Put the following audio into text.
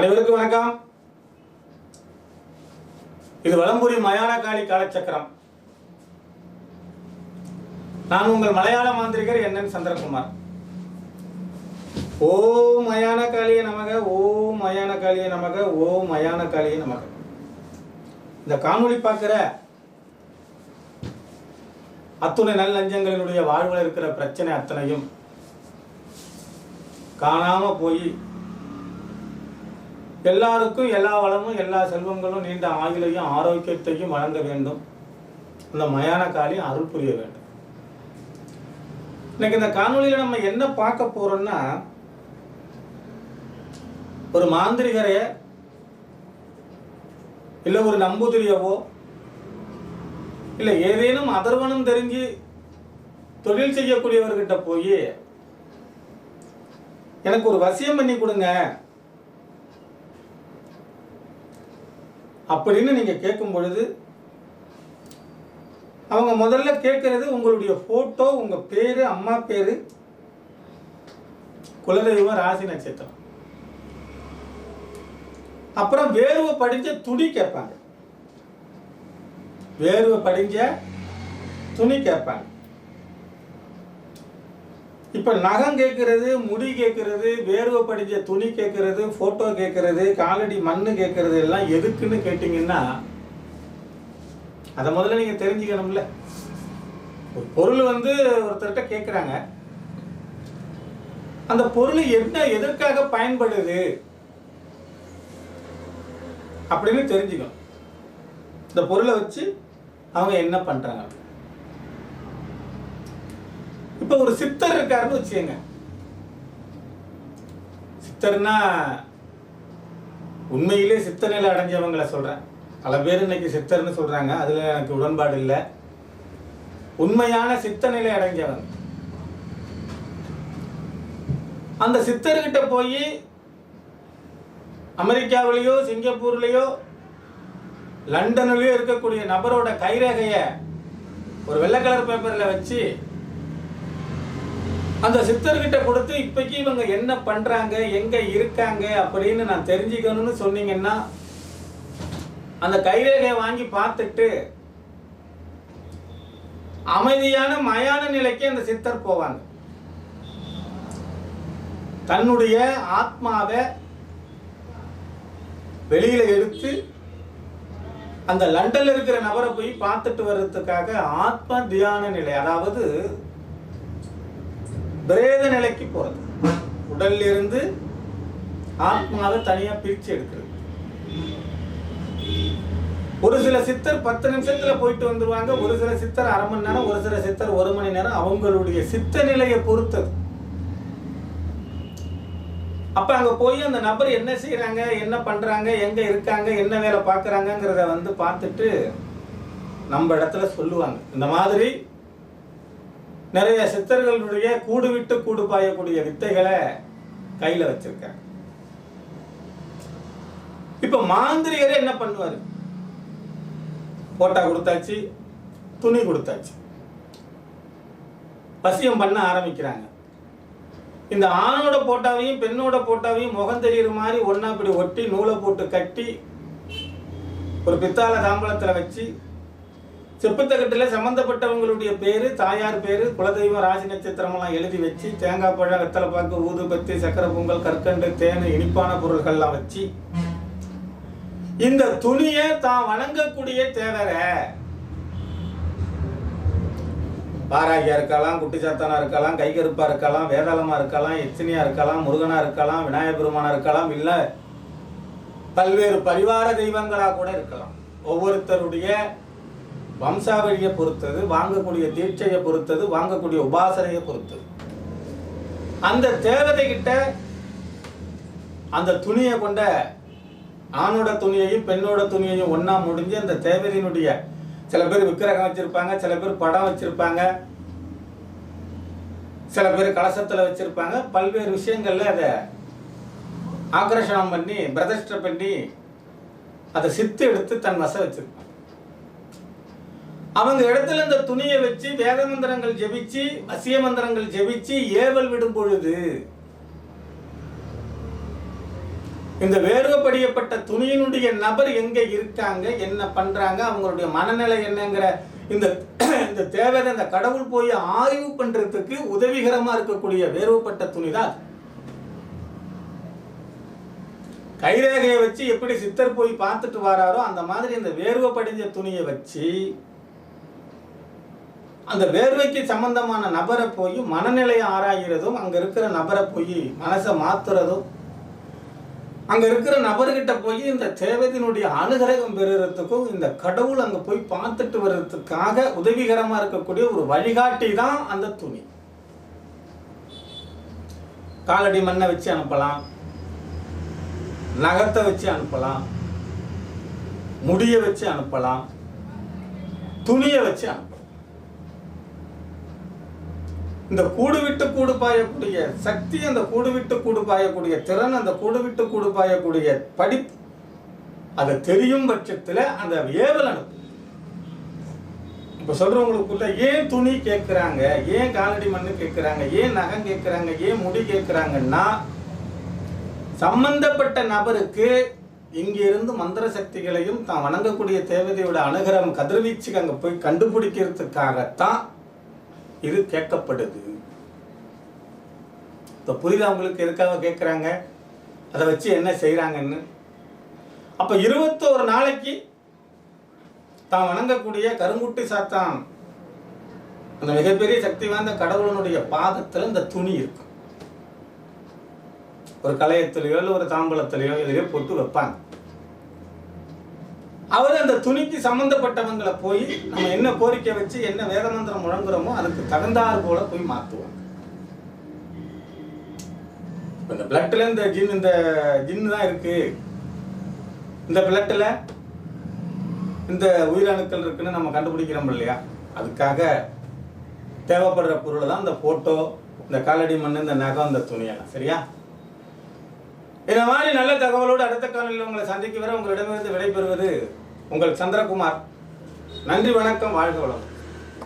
அனைவருக்கும் வணக்கம். இது வலம்புரி மயானகாளி காலச்சக்கரம். நான் உங்கள் மலையாள மாந்திரிகர் என்னன் சந்திரகுமார். ஓ மயான காளிய நமக ஓ மயான காளிய நமக ஓ மயான காளிய நமக. இந்த காணொளி பார்க்கிற அத்துணை நல்லஞ்சங்களினுடைய வாழ்வில் இருக்கிற பிரச்சனை அத்தனையும் காணாம போய் எல்லாருக்கும் எல்லா வளமும் எல்லா செல்வங்களும் நீண்ட ஆயுளையும் ஆரோக்கியத்தையும் வழங்க வேண்டும். இந்த மயான காலி அருள் புரிய வேண்டும். இன்னைக்கு இந்த காணொலியில் நம்ம என்ன பார்க்க போறோம்னா ஒரு மாந்திரிகரைய இல்ல ஒரு நம்பூதிரியவோ இல்ல ஏதேனும் அதர்வனம் தெரிஞ்சு தொழில் செய்யக்கூடியவர்கிட்ட போய் எனக்கு ஒரு வசியம் பண்ணி கொடுங்க. அப்படின்னு நீங்கள் கேட்கும் பொழுது அவங்க முதல்ல கேட்குறது உங்களுடைய ஃபோட்டோ உங்கள் பேர் அம்மா பேர் குலதெய்வம் ராசி நட்சத்திரம். அப்புறம் வேர்வை படிஞ்ச துணி கேட்பாங்க. வேர்வை படிஞ்ச துணி கேட்பாங்க. இப்போ நகம் கேட்கறது முடி கேட்கறது வேர்வை படிஞ்ச துணி கேட்கறது ஃபோட்டோ கேட்கறது காலடி மண்ணு கேட்கறது எல்லாம் எதுக்குன்னு கேட்டிங்கன்னா அதை முதல்ல நீங்கள் தெரிஞ்சுக்கணும்ல. ஒரு பொருள் வந்து ஒருத்தர்கிட்ட கேட்குறாங்க அந்த பொருள் என்ன எதற்காக பயன்படுது அப்படின்னு தெரிஞ்சுக்கணும். இந்த பொருளை வச்சு அவங்க என்ன பண்ணுறாங்க இப்போ ஒரு சித்தர் இருக்காருன்னு வச்சுக்கோங்க. சித்தர்னா உண்மையிலே சித்த நிலை அடைஞ்சவங்களை சொல்கிறேன் பல பேர் இன்னைக்கு சித்தர்னு சொல்கிறாங்க அதில் எனக்கு உடன்பாடு இல்லை. உண்மையான சித்த நிலை அந்த சித்தர்கிட்ட போய் அமெரிக்காவிலேயோ சிங்கப்பூர்லேயோ லண்டன்லேயோ இருக்கக்கூடிய நபரோட கைரேகையை ஒரு வெள்ளை கலர் பேப்பரில் வச்சு அந்த சித்தர்கிட்ட கொடுத்து இப்போக்கி இவங்க என்ன பண்ணுறாங்க எங்கே இருக்காங்க அப்படின்னு நான் தெரிஞ்சுக்கணும்னு சொன்னீங்கன்னா அந்த கைரேகையை வாங்கி பார்த்துட்டு அமைதியான மயான நிலைக்கு அந்த சித்தர் போவாங்க. தன்னுடைய ஆத்மாவை வெளியில எடுத்து அந்த லண்டன்ல இருக்கிற நபரை போய் பார்த்துட்டு வர்றதுக்காக ஆத்ம தியான நிலை. அதாவது பிரேத நிலைக்கு போறது. உடல்ல இருந்து ஆத்மாவை தனியா பிரிச்சு எடுக்கிறது. ஒரு சில சித்தர் பத்து நிமிஷத்துல போயிட்டு வந்துருவாங்க ஒரு சில சித்தர் அரை மணி நேரம் ஒரு சில சித்தர் ஒரு மணி நேரம் அவங்களுடைய சித்த நிலையை பொறுத்தது. அப்ப அங்க போய் அந்த நபர் என்ன செய்யறாங்க என்ன பண்றாங்க எங்க இருக்காங்க என்ன வேலை பாக்குறாங்கிறத வந்து பார்த்துட்டு நம்ம இடத்துல சொல்லுவாங்க. இந்த மாதிரி நிறைய சித்தர்களுடைய கூடு விட்டு கூடு பாயக்கூடிய வித்தைகளை கையில வச்சிருக்காங்க. இப்ப மாந்திரிகரே என்ன பண்ணுவாரு? போட்டா கொடுத்தாச்சு துணி கொடுத்தாச்சு. வசியம் பண்ண ஆரம்பிக்கிறாங்க. இந்த ஆணோட போட்டாவையும் பெண்ணோட போட்டாவையும் முகம் தெரியுற மாதிரி ஒன்றா இப்படி ஒட்டி நூலை போட்டு கட்டி ஒரு பித்தாள தாம்பலத்துல வச்சு செப்புத்தகட்டில் சம்பந்தப்பட்டவங்களுடைய பேரு தாயார் பேரு குலதெய்வம் ராசி நட்சத்திரம் எல்லாம் எழுதி வச்சு தேங்காய் பழம் வெத்தலை பாக்கு ஊதுபத்தி சக்கரை பொங்கல் கற்கண்டு தேன் இனிப்பான பொருட்கள்லாம் வச்சு இந்த துணியை தான் வணங்கக்கூடிய தேவர. பாராகியா இருக்கலாம் குட்டிச்சாத்தானா இருக்கலாம் கைகருப்பா இருக்கலாம் வேதாளமா இருக்கலாம் எச்சினியா இருக்கலாம் முருகனா இருக்கலாம் விநாயகர் பெருமானா இருக்கலாம் இல்ல பல்வேறு பரிவார தெய்வங்களா கூட இருக்கலாம். ஒவ்வொருத்தருடைய வம்சாவளியை பொறுத்தது வாங்கக்கூடிய தீட்சையை பொறுத்தது வாங்கக்கூடிய உபாசனையை பொறுத்தது. அந்த தேவதை கிட்ட அந்த துணியை கொண்ட ஆணோட துணியையும் பெண்ணோட துணியையும் ஒன்றா முடிஞ்சு அந்த தேவதையினுடைய சில பேர் விக்கிரகம் வச்சிருப்பாங்க சில பேர் படம் வச்சிருப்பாங்க சில பேர் கலசத்துல வச்சிருப்பாங்க. பல்வேறு விஷயங்கள்ல அதை ஆக்கர்ஷணம் பண்ணி பிரதிஷ்டை பண்ணி அதை சித்து எடுத்து தன் வசம் வச்சிருப்பாங்க. அவங்க இடத்துல இந்த துணியை வச்சு வேத மந்திரங்கள் ஜெபிச்சு வசிய மந்திரங்கள் ஜெபிச்சு ஏவல் விடும் பொழுது இந்த வேர்வப்படியப்பட்ட துணியினுடைய நபர் எங்க இருக்காங்க என்ன பண்றாங்க அவங்களுடைய மனநிலை என்னங்கிற இந்த இந்த தேவை இந்த கடவுள் போய் ஆய்வு பண்றதுக்கு உதவிகரமா இருக்கக்கூடிய வேர்வப்பட்ட துணி தான் கைரேகையை வச்சு எப்படி சித்தர் போய் பார்த்துட்டு வராரோ அந்த மாதிரி இந்த வேர்வை படிஞ்ச துணியை வச்சு அந்த வேர்வைக்கு சம்பந்தமான நபரை போய் மனநிலையை ஆராய்கிறதும் அங்கே இருக்கிற நபரை போய் மனசை மாத்துறதும் அங்கே இருக்கிற நபர்கிட்ட போய் இந்த தேவதினுடைய அனுகிரகம் பெறுறதுக்கும் இந்த கடவுள் அங்கே போய் பார்த்துட்டு வர்றதுக்காக உதவிகரமாக இருக்கக்கூடிய ஒரு வழிகாட்டி தான் அந்த துணி. காலடி மண்ணை வச்சு அனுப்பலாம். நகத்தை வச்சு அனுப்பலாம். முடிய வச்சு அனுப்பலாம். துணியை வச்சு அனுப்பலாம். இந்த கூடு விட்டு கூடு பாயக்கூடிய சக்தி அந்த கூடு விட்டு கூடு பாயக்கூடிய திறன் அந்த கூடு விட்டு கூடு பாயக்கூடிய படிப்பு அதை தெரியும் பட்சத்தில் அந்த ஏவல் அனுப்பும் இப்போ சொல்றவங்களுக்குள்ள ஏன் துணி கேட்குறாங்க ஏன் காலடி மண்ணு கேட்குறாங்க ஏன் நகம் கேட்குறாங்க ஏன் முடி கேட்குறாங்கன்னா சம்பந்தப்பட்ட நபருக்கு இங்கிருந்து மந்திர சக்திகளையும் தான் வணங்கக்கூடிய தேவதையோட அனுகிரம் கதிர்வீச்சுக்கு அங்கே போய் கண்டுபிடிக்கிறதுக்காகத்தான் இது கேட்கப்படுது. இப்போ புரியுது உங்களுக்கு? எதுக்காக கேட்குறாங்க அதை வச்சு என்ன செய்கிறாங்கன்னு அப்போ இருபத்தோரு நாளைக்கு தான் வணங்கக்கூடிய கருங்குட்டி சாத்தான். அந்த மிகப்பெரிய சக்தி வாய்ந்த கடவுளனுடைய பாதத்தில் இந்த துணி இருக்கும் ஒரு கலையத்திலையோ இல்லை ஒரு தாம்பலத்திலையோ எதிரையோ போட்டு வைப்பாங்க. அவர் அந்த துணிக்கு சம்பந்தப்பட்டவங்களை போய் நம்ம என்ன கோரிக்கை வச்சு என்ன வேதமந்திரம் முழங்குறோமோ அதுக்கு தகுந்தாறு போல போய் மாற்றுவாங்க இந்த பிளட்ல இந்த ஜின் இந்த ஜின்னு தான் இருக்கு. இந்த பிளட்ல இந்த உயிரணுக்கள் இருக்குன்னு நம்ம கண்டுபிடிக்கிறோம் இல்லையா? அதுக்காக தேவைப்படுற பொருளை தான் இந்த போட்டோ இந்த காலடி மண் இந்த நகம் இந்த துணியெல்லாம் சரியா? இந்த மாதிரி நல்ல தகவலோடு அடுத்த காலையில் உங்களை சந்திக்க வர உங்களிடமிருந்து விடைபெறுவது உங்கள் சந்திரகுமார் நன்றி வணக்கம் வாழ்க வளம்